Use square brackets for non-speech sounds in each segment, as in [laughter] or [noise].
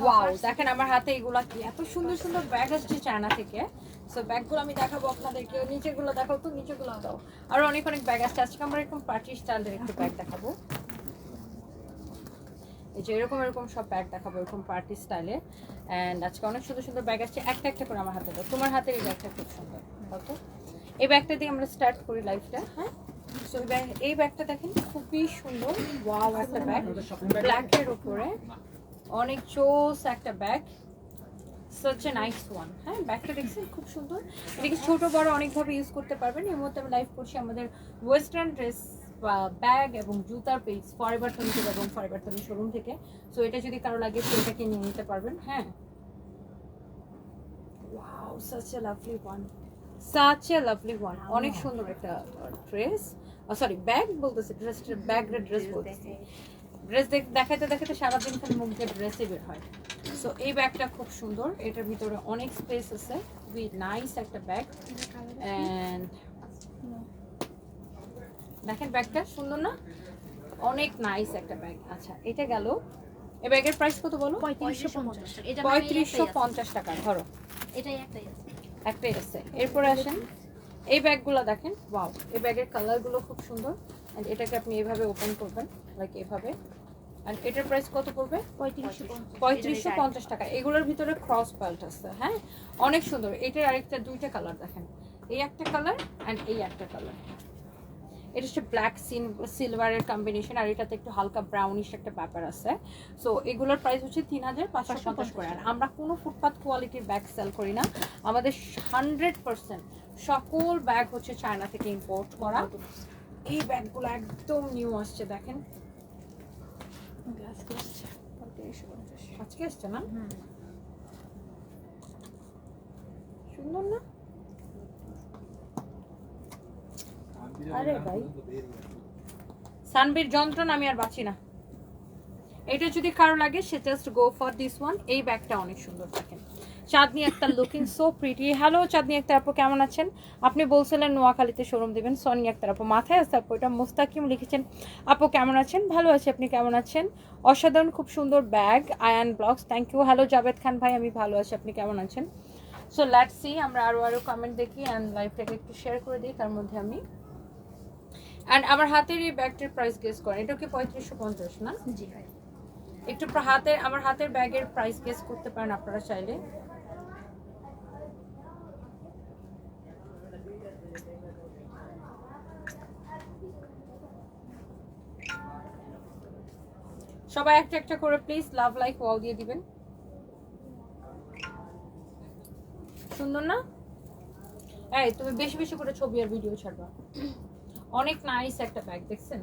Wow দেখেন আমার হাতে এগুলা কি? এত সুন্দর সুন্দর ব্যাগ আসছে চায়না থেকে। সো ব্যাগগুলো আমি দেখাবো আপনাদেরকে। নিচেগুলো দেখাও তো নিচেগুলো দাও। আর অনেক অনেক ব্যাগ আসছে। আজকে আমরা এরকম পার্টি স্টাইলের একটু ব্যাগ দেখাবো। এই যে এরকম এরকম সব ব্যাগ দেখাবো এরকম পার্টি স্টাইলে অ্যান্ড আজকে অনেক সুন্দর সুন্দর ব্যাগ আসছে। একটা একটা করে আমার হাতে দাও। তোমার হাতের এই ব্যাগটা খুব সুন্দর। কত এই ব্যাগটা দিয়ে আমরা স্টার্ট করি লাইফটা হ্যাঁ? এই ব্যাগটা দেখেন খুবই সুন্দর। ওয়াও একটা ব্যাগ ব্ল্যাকের উপরে। অনেক চোস একটা bag. Such a nice one হ্যাঁ ব্যাগটা দেখছেন? খুব সুন্দর। এটাকে ছোট বড় অনেকভাবে ইউজ করতে পারবেন। এর মধ্যে আমি লাইভ করছি আমাদের ওয়েস্টার্ন ড্রেস ব্যাগ এবং জুতার পেজ ফরএভার তনি থেকে এবং ফরএভার তনি শোরুম থেকে। সো এটা যদি কারও লাগে তো এটাকে নিয়ে নিতে পারবেন। হ্যাঁ। Wow such a lovely one such a lovely one অনেক সুন্দর একটা ড্রেস সরি ব্যাগ বলতেছে ড্রেস ব্যাগ ড্রেস বলতেছে। ড্রেস দেখাতে দেখাতে সারাদিন খালি মুখ দিয়ে ড্রেসই বের হয়। সো এই ব্যাগটা খুব সুন্দর। এটার ভিতরে অনেক স্পেস আছে। খুবই নাইস একটা ব্যাগ অ্যান্ড দেখেন ব্যাগটা সুন্দর না? অনেক নাইস একটা ব্যাগ আচ্ছা এটা গেল। এই ব্যাগের প্রাইস কত বলো? পঁয়ত্রিশশো পঞ্চাশ টাকা। এটা পঁয়ত্রিশশো পঞ্চাশ টাকা ধরো। এটাই একটাই আছে। একটাই আছে। এরপরে আসেন। এই ব্যাগগুলো দেখেন। ওয়াও এই ব্যাগের কালারগুলো খুব সুন্দর। অ্যান্ড এটাকে আপনি এভাবে ওপেন করবেন লাইক এভাবে. আর এটার প্রাইস কত পড়বে? পঁয়ত্রিশশো পঁয়ত্রিশশো পঞ্চাশ টাকা। এগুলোর ভিতরে ক্রস বেল্ট আছে হ্যাঁ? অনেক সুন্দর। এটার আরেকটা দুইটা কালার দেখেন। এই একটা কালার অ্যান্ড এই একটা কালার এটা হচ্ছে ব্ল্যাক সিন সিলভারের কম্বিনেশন আর এটাতে একটু হালকা ব্রাউনিশ একটা ব্যাপার আছে। সো এগুলোর প্রাইস হচ্ছে তিন হাজার পাঁচশো পঞ্চাশ করে আর আমরা কোনো ফুটপাথ কোয়ালিটির ব্যাগ সেল করি না। আমাদের হান্ড্রেড পার্সেন্ট সকল ব্যাগ হচ্ছে চায়না থেকে ইম্পোর্ট করা। এই ব্যাগগুলো একদম নিউ আসছে দেখেন। আজকে আসছে না? সুন্দর না? আরে ভাই। সানবির যন্ত্রণা আমি আর বাঁচি না। এটা যদি কারও লাগে সে just go for this one এই ব্যাগটা অনেক সুন্দর দেখেন। চাঁদনি একটা looking so pretty hello Chandni একটা আপু কেমন আছেন? আপনি বলছিলেন নোয়াখালীতে শোরুম দিবেন। সনি একটা আপু মাথায় আছে আপু এটা মুস্তাকিম লিখেছেন। আপু কেমন আছেন? ভালো আছি আপনি কেমন আছেন? অসাধারণ খুব সুন্দর bag Ayaan blogs thank you hello Javed Khan ভাই আমি ভালো আছি আপনি কেমন আছেন? সো লেটস সি আমরা আরও আরও কমেন্ট দেখি অ্যান্ড লাইভটাকে একটু শেয়ার করে দিই তার মধ্যে আমি। অ্যান্ড আমার হাতের এই ব্যাগটির প্রাইস গেস করেন। এটা কি পঁয়ত্রিশশো পঞ্চাশ না? জি ভাই। একটু হাতের আমার হাতের ব্যাগের প্রাইস গেস করতে পারেন আপনারা চাইলে। সবাই একটা একটা করে প্লিজ লাভ লাইক ওয়াও দিয়ে দিবেন। সুন্দর না? এই, তুমি বেশি বেশি করে ছবি আর ভিডিও ছাড়বা। অনেক নাইস একটা ব্যাগ দেখছেন?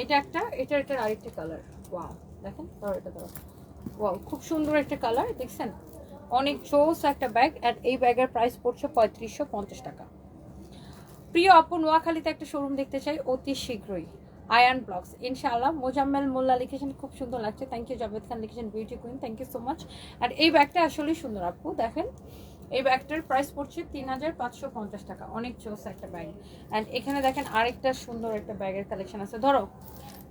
এটা একটা এটা এটার আরেকটা কালার ওয়াও দেখেন এটা ধরো ওয়াও খুব সুন্দর একটা কালার দেখছেন? অনেক চোস একটা ব্যাগ আর এই ব্যাগের প্রাইস পড়ছে পঁয়ত্রিশশো পঞ্চাশ টাকা। প্রিয় অপু নোয়াখালীতে একটা শোরুম দেখতে চাই অতি শীঘ্রই। আয়ান ব্লগস ইনশাআল্লাহ। মোজাম্মেল মোল্লা লিখেছেন খুব সুন্দর লাগছে। থ্যাংক ইউ জাভেদ খান লিখেছেন beauty queen thank you so much আর এই ব্যাগটা আসলেই সুন্দর আপু দেখেন। এই ব্যাগটার প্রাইস পড়ছে তিন হাজার পাঁচশো পঞ্চাশ টাকা। অনেক চোস একটা ব্যাগ অ্যান্ড এখানে দেখেন আরেকটা সুন্দর একটা ব্যাগের কালেকশন আছে। ধরো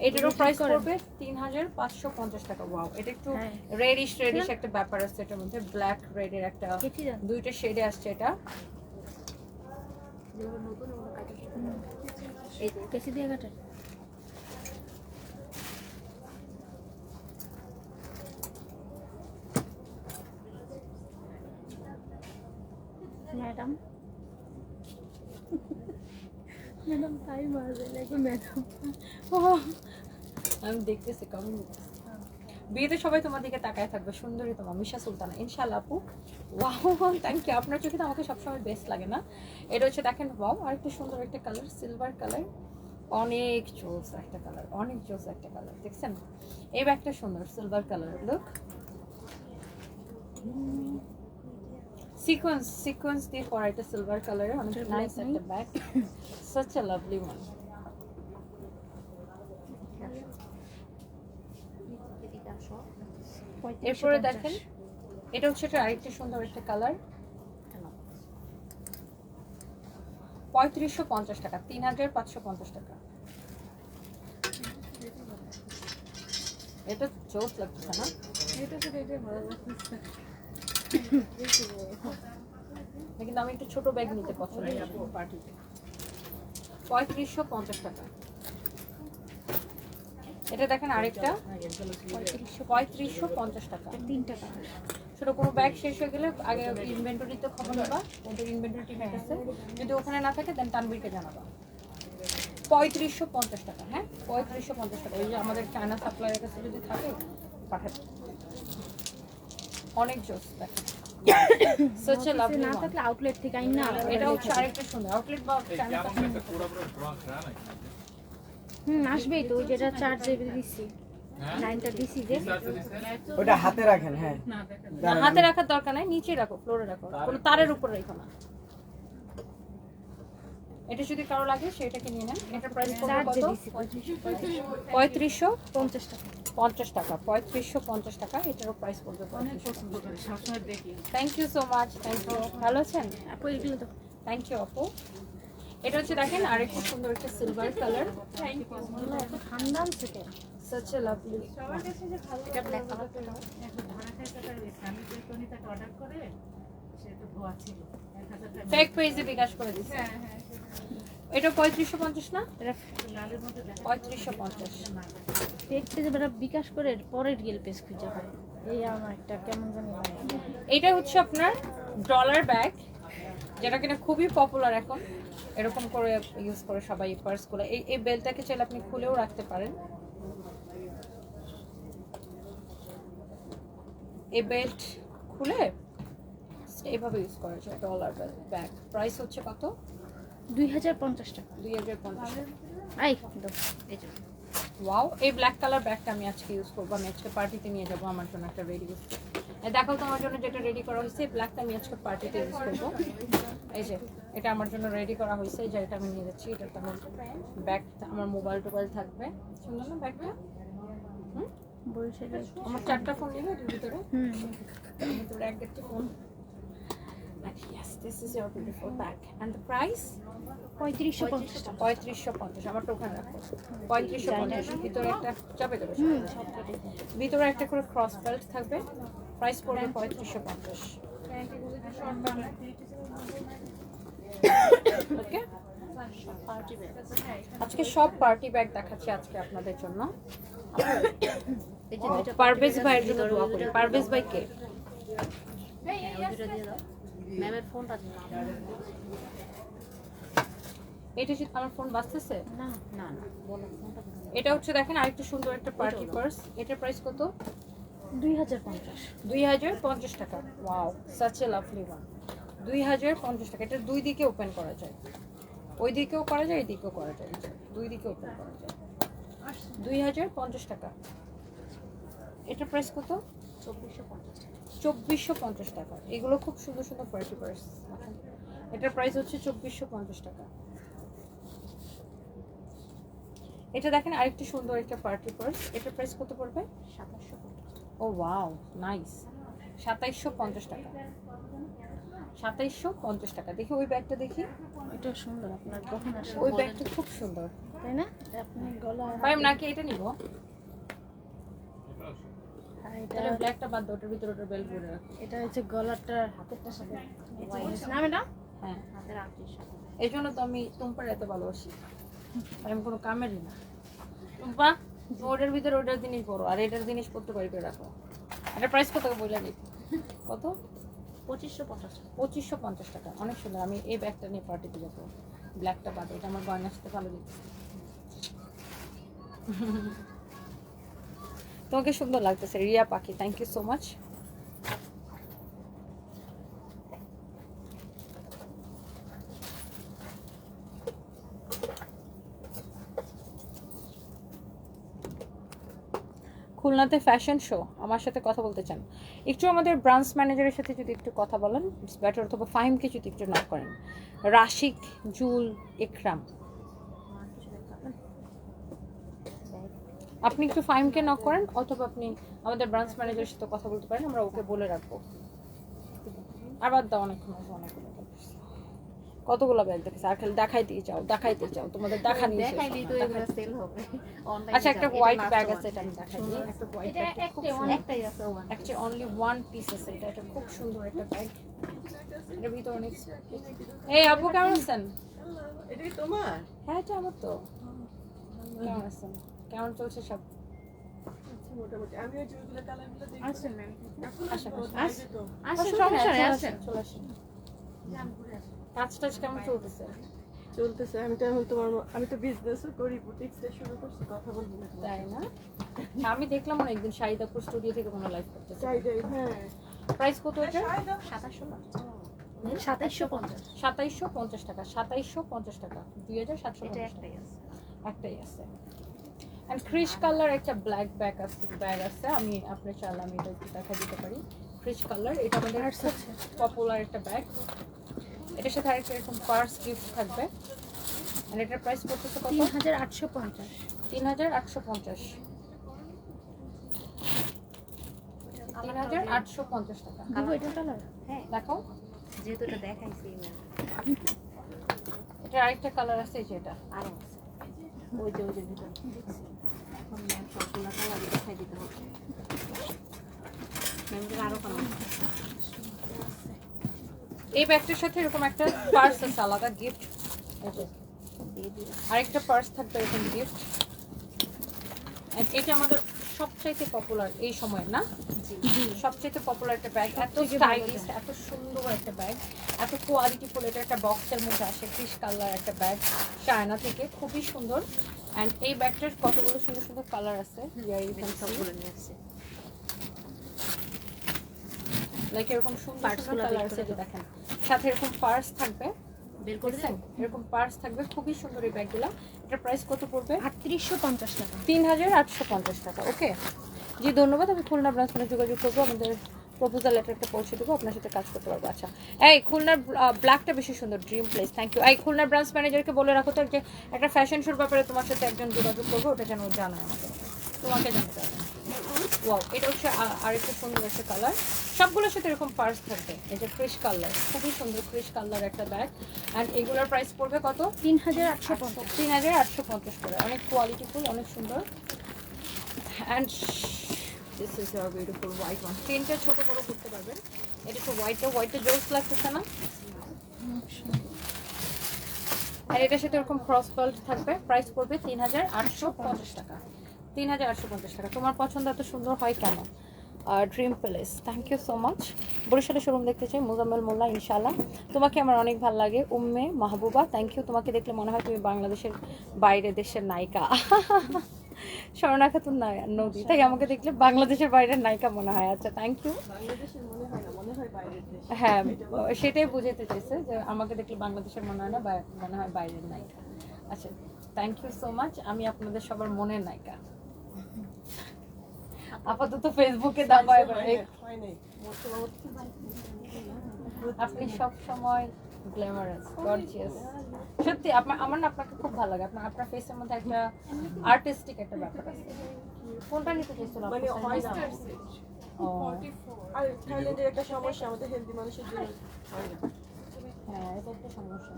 এটারও প্রাইস পড়বে তিন হাজার পাঁচশো পঞ্চাশ টাকা। ওয়াও এটা একটু হ্যাঁ। রেডিশ রেডিশ একটা ব্যাপার আছে। এটার মধ্যে ব্ল্যাক রেডের একটা দুইটা শেডে আসছে এটা। ম্যাডাম। ম্যাডাম, তাই ম্যাডাম? আমি দেখতেছি, কেমন? বিয়েতে সবাই তোমার দিকে তাকায় থাকবে, সুন্দরী তোমার, মিশা সুলতানা। ইনশাল্লাহ আপু। ওয়াও থ্যাংক ইউ আপনার চোখে তো আমাকে সবসময় বেস্ট লাগে না। এটা হচ্ছে দেখেন ওয়াও আর একটা সুন্দর একটা কালার সিলভার কালার অনেক জোস একটা কালার অনেক জোস একটা কালার দেখছেন? এই ব্যাগটা সুন্দর silver colour look sequence sequence দিয়ে করা এটা সিলভার কালারে অনেক নাইস একটা bag such a lovely one এরপরে দেখেন এটা হচ্ছে একটা আরেকটা সুন্দর একটা কালার পঁয়ত্রিশশো পঞ্চাশ টাকা তিন হাজার পাঁচশো পঞ্চাশ টাকা। এটা জোস লাগতেছে না? এটা লাগছে। কিন্তু আমি একটু ছোট ব্যাগ নিতে পছন্দ করি। পার্টিতে পঁয়ত্রিশশো পঞ্চাশ টাকা। এটা দেখেন আরেকটা। পঁয়ত্রিশশো পঁয়ত্রিশশো পঞ্চাশ টাকা। তিনটা কালার ছোট কোনো ব্যাগ শেষ হয়ে গেলে আগে ইনভেন্টরিতে খবর নেবা ওদের ইনভেন্টরি টিম আছে। যদি ওখানে না থাকে দেন তানবীরকে জানাবা। পঁয়ত্রিশশো পঞ্চাশ টাকা হ্যাঁ? পঁয়ত্রিশশো পঞ্চাশ টাকা। ওই যে আমাদের চায়না সাপ্লাইয়ের কাছে যদি থাকে পাঠাবে অনেক জোস দেখেন lovely না থাকলে আউটলেট থেকে আইন না এটা হচ্ছে আরেকটা সুন্দর। আউটলেট বা চায়না হুম আসবেই তো যেটা চার্জ দিচ্ছি ওটা হাতে রাখেন হ্যাঁ। হাতে রাখার দরকার নাই নিচে রাখো ফ্লোরে রাখো। কোনো তারের উপর রেখো না। এটা যদি কারও লাগে সেটাকে নিয়ে নেন। এটা প্রাইস পড়বে কত? দিছি পঁয়ত্রিশশো পঞ্চাশ টাকা। পঞ্চাশ টাকা পঁয়ত্রিশশো পঞ্চাশ টাকা এটারও প্রাইস পড়বে সবসময় দেখি। Thank you so much thank you ভালো আছেন? আপু এগুলো তো। থ্যাংক ইউ আপু। এটা হচ্ছে দেখেন আরেকটা সুন্দর একটা সিলভার কালার ঠান্ডা আনছে সাচ এ লাভলি এটা ব্ল্যাক কালার তো টনি অর্ডার করে সে তো ভুয়া ছিল। এক হাজার টাকা। ফেক পেজে বিকাশ করে দিচ্ছে এটা পঁয়ত্রিশশো পঞ্চাশ না? এটা লালের মধ্যে দেখা পঁয়ত্রিশশো পঞ্চাশ। পেজ পেজে বেটা বিকাশ করে পরের গেল পেজ খুঁজে পায়। এই আমার একটা কেমন জানি এটা হচ্ছে আপনার ডলার ব্যাগ যেটা কিনা খুবই পপুলার এখন। এরকম করে ইউজ করে সবাই পার্সগুলো এই এই বেলটাকে চাইলে আপনি খুলেও রাখতে পারেন। এই বেল্ট খুলে এইভাবে ইউজ করা যায় ডলার ব্যাগ প্রাইস হচ্ছে কত? দুই হাজার পঞ্চাশ টাকা। দুই হাজার পঞ্চাশ আই এই যে। ওয়াও এই ব্ল্যাক কালার ব্যাগটা আমি আজকে ইউজ করব। আমি আজকে পার্টিতে নিয়ে যাব আমার জন্য একটা রেডি ইউজ দেখাও তো আমার জন্য যেটা রেডি করা হয়েছে এই ব্ল্যাকটা আমি আজকে পার্টিতে ইউজ করব। এই যে এটা আমার জন্য রেডি করা হয়েছে এই যে এটা আমি নিয়ে যাচ্ছি। এটা আমার ব্যাগ আমার মোবাইল টোবাইল থাকবে। সুন্দর না ব্যাগটা হুম? বরিশালের আমার চারটা ফোন নেবে ভিতরে হুম। ভিতরে এক দেড়টি phone Yes, this is your beautiful bag. And the price? পঁয়ত্রিশশো পঞ্চাশ পঁয়ত্রিশশো পঞ্চাশ ওখানে রাখো। পঁয়ত্রিশশো পঞ্চাশ ভিতরে একটা চাপে দেবে ভিতরে একটা করে ক্রস বেল্ট থাকবে। প্রাইস পড়বে পঁয়ত্রিশশো পঞ্চাশ। ওকে আজকে সব পার্টি ব্যাগ দেখাচ্ছি আজকে আপনাদের জন্য। পারভেজ ভাইয়ের জন্য দোয়া করি। পারভেজ ভাই কে? ম্যামের ফোনটা এটা কি আমার ফোন বাজতেছে? না না না। এটা হচ্ছে দেখেন আরেকটু সুন্দর একটা পার্টি পার্স এটার প্রাইস কত? দুই হাজার পঞ্চাশ। দুই হাজার পঞ্চাশ টাকা। Wow such a lovely one দুই হাজার পঞ্চাশ টাকা। এটা দুই দিকে ওপেন করা যায়। ওই দিকেও করা যায় এই দিকেও করা যায়। দুই দিকে ওপেন করা যায়। দুই হাজার পঞ্চাশ টাকা। এটার প্রাইস কত? চব্বিশশো পঞ্চাশ টাকা। চব্বিশশো পঞ্চাশ টাকা। এগুলো খুব সুন্দর সুন্দর পার্টি পার্স এটার প্রাইস হচ্ছে চব্বিশশো পঞ্চাশ টাকা। এটা দেখেন আরেকটি সুন্দর একটা পার্টি পার্স এটার প্রাইস কত পড়বে? সাতাশশো ও ওয়াও নাইস সাতাইশশো পঞ্চাশ টাকা। সাতাইশশো পঞ্চাশ টাকা। দেখি ওই ব্যাগটা দেখি। এটা সুন্দর আপনার কখন আসবে ওই ব্যাগটা খুব সুন্দর। তাই না? আপনি গলা পাইম নাকি এটা নিব? এটা ব্ল্যাকটা বাদ দাও ওটার ভিতরে ওটার বেল্ট করে রাখো। এটা হচ্ছে গলাটার হাতেরটার সাথে। না ম্যাডাম হ্যাঁ হাতের আংটির সাথে। এই জন্য তো আমি টুম্পার এত ভালোবাসি। আমি কোনো কামেরই না। টুম্পা ওটার ভিতরে ওটার জিনিস বড় আর এটার করে রাখো। এটা প্রাইস কত বলে দিই কত? পঁচিশশো পঞ্চাশ টাকা। পঁচিশশো পঞ্চাশ টাকা অনেক সুন্দর। আমি এই ব্যাগটা নিয়ে পার্টিতে যাব। ব্ল্যাকটা বাদে এটা আমার গয়নার সাথে ভালো দিচ্ছে তোমাকে সুন্দর লাগতেছে, রিয়া পাখি থ্যাংক ইউ সো মাচ খুলনাতে ফ্যাশন শো আমার সাথে কথা বলতে চান। একটু আমাদের ব্রাঞ্চ ম্যানেজারের সাথে যদি একটু কথা বলেন বেটার অথবা ফাহিমকে যদি একটু না করেন। রাশিক, জুল ইকরাম আমার কিছু দেখাবেন আপনি একটু ফাহিমকে নক করেন অথবা আপনি আমাদের ব্রাঞ্চ ম্যানেজারের সাথে কথা বলতে পারেন আমরা ওকে বলে রাখব। আর বাদ দাও অনেকক্ষণ হয়েছে, অনেকগুলো কতগুলো ব্যাগ দেখেছে? আর খালি দেখাইতে চাও দেখাইতে চাও তোমাদের দেখানি শেষ দেখাইলেই তো এগুলো সেল হবে। অনলাইন আচ্ছা একটা হোয়াইট ব্যাগ আছে এটা আমি দেখাই দিই। একটা হোয়াইট ব্যাগ খুব একটাই, আছে one actually only one piece আছে এটা এটা খুব সুন্দর একটা ব্যাগ এটার ভিতরে অনেক এই আপু কেমন আছেন? এটাই তোমার? হ্যাঁ এটা আমার তো। কেমন আছেন? কেমন চলছে সব? মোটামুটি। আমি ওই চুলগুলো কালারগুলো দেখি আসেন ম্যাম। আশা আসেন আসেন সমস্যা নেই চলে আসেন। আসুন। কাজ টাজ কেমন চলতেছে? চলতেছে। আমি তো এখন তোমার আমি তো বিজনেসও করি বুটিক্সটা শুরু করছি কথা বলব না তাই না? আমি দেখলাম না একদিন শাহিদাপুর স্টুডিও থেকে কোনো লাইভ করতেছে। চাইদাই হ্যাঁ। প্রাইস কত এটা? সাতাশশো সাতাইশশো পঞ্চাশ। সাতাইশশো পঞ্চাশ টাকা সাতাইশশো পঞ্চাশ টাকা দুই হাজার সাতশো একটাই আছে। একটাই আছে। অ্যান্ড ক্রিশ কালার একটা ব্ল্যাক ব্যাগ আছে ব্যাগ আছে আমি আপনার চাইলে আমি এটা একটু দেখা দিতে পারি। ক্রিশ কালার এটা আমাদের পপুলার একটা ব্যাগ এটার সাথে আরেকটা এরকম পার্স গিফট থাকবে। আর এটার প্রাইস পড়তেছে কত? তিন হাজার আটশো পঞ্চাশ। তিন হাজার আটশো পঞ্চাশ। তিন হাজার আটশো পঞ্চাশ টাকা। এটা কালার হ্যাঁ। দেখাও। যেহেতু এটা দেখাইছি আরেকটা কালার আছে এই যে আছে। ওই যে ওই যে ভিতরে। এখন সবগুলো কালার দেখাই দিতে হবে। ম্যামদের আরও কালার এই ব্যাগটার সাথে এরকম একটা পার্স আছে আলাদা গিফট আরেকটা পার্স থাকবে এরকম গিফট এটা আমাদের সবচাইতে পপুলার এই সময় না? সবচাইতে পপুলার একটা ব্যাগ এত স্টাইলিশ এত সুন্দর একটা ব্যাগ এত কোয়ালিটিফুল এটা একটা বক্সের মধ্যে আসে ফিশ কালার একটা ব্যাগ চায়না থেকে খুবই সুন্দর। অ্যান্ড এই ব্যাগটার কতগুলো সুন্দর সুন্দর কালার আছে? সবগুলো নিয়ে আসছে লাইক এরকম সুন্দর সুন্দর কালার আছে দেখেন। সাথে এরকম পার্স থাকবে। বের করে দেন এরকম পার্স থাকবে। খুবই সুন্দর এই ব্যাগগুলো এটার প্রাইস কত পড়বে? আটত্রিশশো পঞ্চাশ টাকা। তিন হাজার আটশো পঞ্চাশ টাকা। ওকে জি ধন্যবাদ। আমি খুলনা ব্রাঞ্চ যোগাযোগ করব। আমাদের প্রপোজাল লেটারটা পৌঁছে দেবো আপনার সাথে কাজ করতে পারব। আচ্ছা এই খুলনার ব্ল্যাকটা বেশি সুন্দর ড্রিম প্লেস থ্যাংক ইউ এই খুলনার ব্রাঞ্চ ম্যানেজারকে বলে রাখো তো যে একটা ফ্যাশন শোর ব্যাপারে তোমার সাথে একজন যোগাযোগ করব ওটা যেন ও জানায় আমাকে। তোমাকে জানাতে হবে। ওয়াও এটা হচ্ছে আরেকটা সুন্দর একটা কালার সবগুলোর সাথে এরকম পার্স থাকবে। যে ক্রিশ কালার খুবই সুন্দর ক্রিশ কালার একটা ব্যাগ অ্যান্ড এগুলোর প্রাইস পড়বে কত? তিন হাজার আটশো পঞ্চাশ। তিন হাজার আটশো পঞ্চাশ করে। অনেক কোয়ালিটিফুল অনেক সুন্দর। And this is your beautiful white one তিনটা ছোটো বড়ো করতে পারবেন। এটা তো হোয়াইটটা হোয়াইটটা জোস লাগতেছে না? আর এটার সাথে এরকম ক্রস বেল্ট থাকবে। প্রাইস পড়বে তিন হাজার আটশো পঞ্চাশ টাকা। তিন হাজার আটশো পঞ্চাশ টাকা। তোমার পছন্দ এত সুন্দর হয় কেন? Dream palace thank you so much বরিশালে শোরুম দেখতে চাই, মুজাম্মেল মোল্লা ইনশাল্লাহ তোমাকে আমার অনেক ভালো লাগে। উম্মে মাহবুবা থ্যাংক ইউ তোমাকে দেখলে মনে হয় তুমি বাংলাদেশের বাইরে দেশের নায়িকা। [laughs] স্বর্ণা খাতুন নদী। তাই আমাকে দেখলে বাংলাদেশের বাইরের নায়িকা মনে হয়। আচ্ছা থ্যাংক ইউ হয় সেটাই বুঝাতে চাইছে যে আমাকে দেখলে বাংলাদেশের মনে হয় না মনে হয় বাইরের নায়িকা। আচ্ছা থ্যাংক ইউ সো মাচ আমি আপনাদের সবার মনের নায়িকা। আপাতত ফেসবুকে দাবায় আপনি সব সময় গ্ল্যামারাস গর্জিয়াস সত্যি আপনার আমার না আপনাকে খুব ভালো লাগে। আপনার আপনার ফেসের মধ্যে একটা আর্টিস্টিক একটা ব্যাপার আছে। কোনটা নিতে চাইছিল? মানে ও, আর থাইল্যান্ডের একটা সমস্যা আমাদের হেলদি মানুষের জন্য। হ্যাঁ এটা একটা সমস্যা।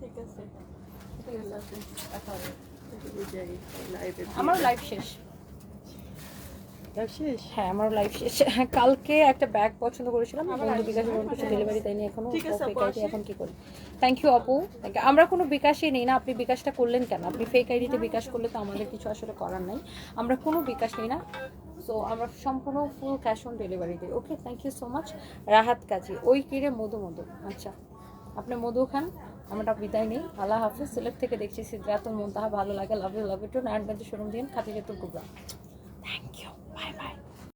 ঠিক আছে। ঠিক লাইফ শেষ শেষ। হ্যাঁ আমার লাইফ শেষ। কালকে একটা ব্যাগ পছন্দ করেছিলাম বন্ধু বিকাশ কিছু ডেলিভারি দেয়নি এখনও। আইডি এখন কি করি? থ্যাংক ইউ আপু। আমরা কোনো বিকাশই নেই না আপনি বিকাশটা করলেন কেন? আপনি ফেক আইডিতে বিকাশ করলে তো আমাদের কিছু আসলে করার নাই। আমরা কোনো বিকাশ নেই না। সো আমরা সম্পূর্ণ ফুল ক্যাশ অন ডেলিভারি দিই। Okay thank you so much Rahat Kazi ওই কিরে মধু মধু? আচ্ছা আপনি মধু খান আমরা বিদায় নেই। আল্লাহ হাফিজ সিলেট থেকে দেখছি সিদ্ধাতুল মুনতাহা ভালো লাগে love you love you too Narayanganj showroom দিন খাতিরে থ্যাংক কুবরা। 拜拜。